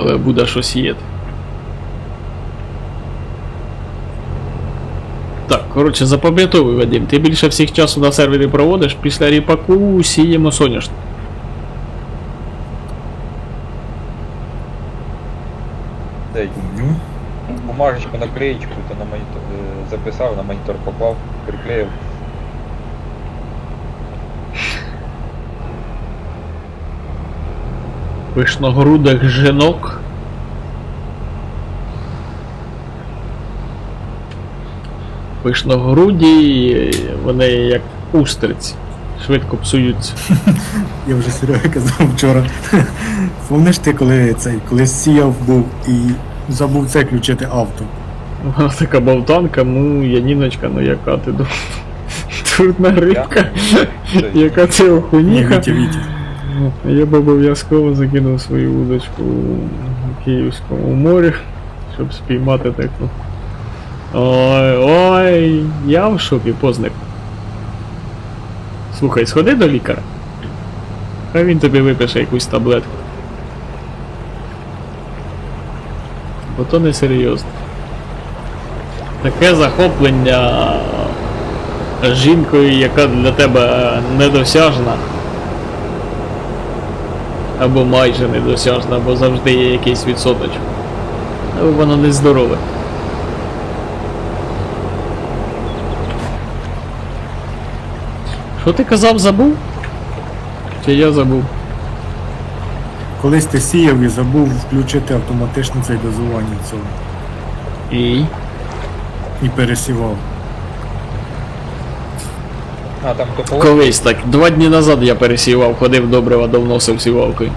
Але буде що сіяти. Так, коротше, запам'ятовуй, Вадим, ти більше всіх часу на сервері проводиш, після ріпаку сіємо соняшник. Дай бумажечку наклеечку, то на монітор е, записав, на монітор поклав, приклеїв. Пишногрудих жінок. Пишногруді, вони як устриці. Швидко псуються. Я вже Серега казав вчора. Помниш ти, коли цей, коли сіяв був і забув це включити авто. Вона така болтанка, ну Яніночка, ну яка ти ду- Трудна рибка, яка це Ні, охуніха. Я б обов'язково закинув свою удочку у Київському морі, щоб спіймати таку. Ой, ой, я в шокі, позник. Слухай, сходи до лікаря. Хай він тобі випише якусь таблетку. Бо то не серйозно. Таке захоплення жінкою, яка для тебе недосяжна. Або майже недосяжна, бо завжди є якийсь відсоточок. Але воно нездорове. Що ти казав, забув? Чи я забув? Колись ти сіяв і забув включити автоматично цей дозування цього. І. І пересівав. А, там то Колись так, два дні назад я пересівав, ходив добрива, довносив сів сівалкою.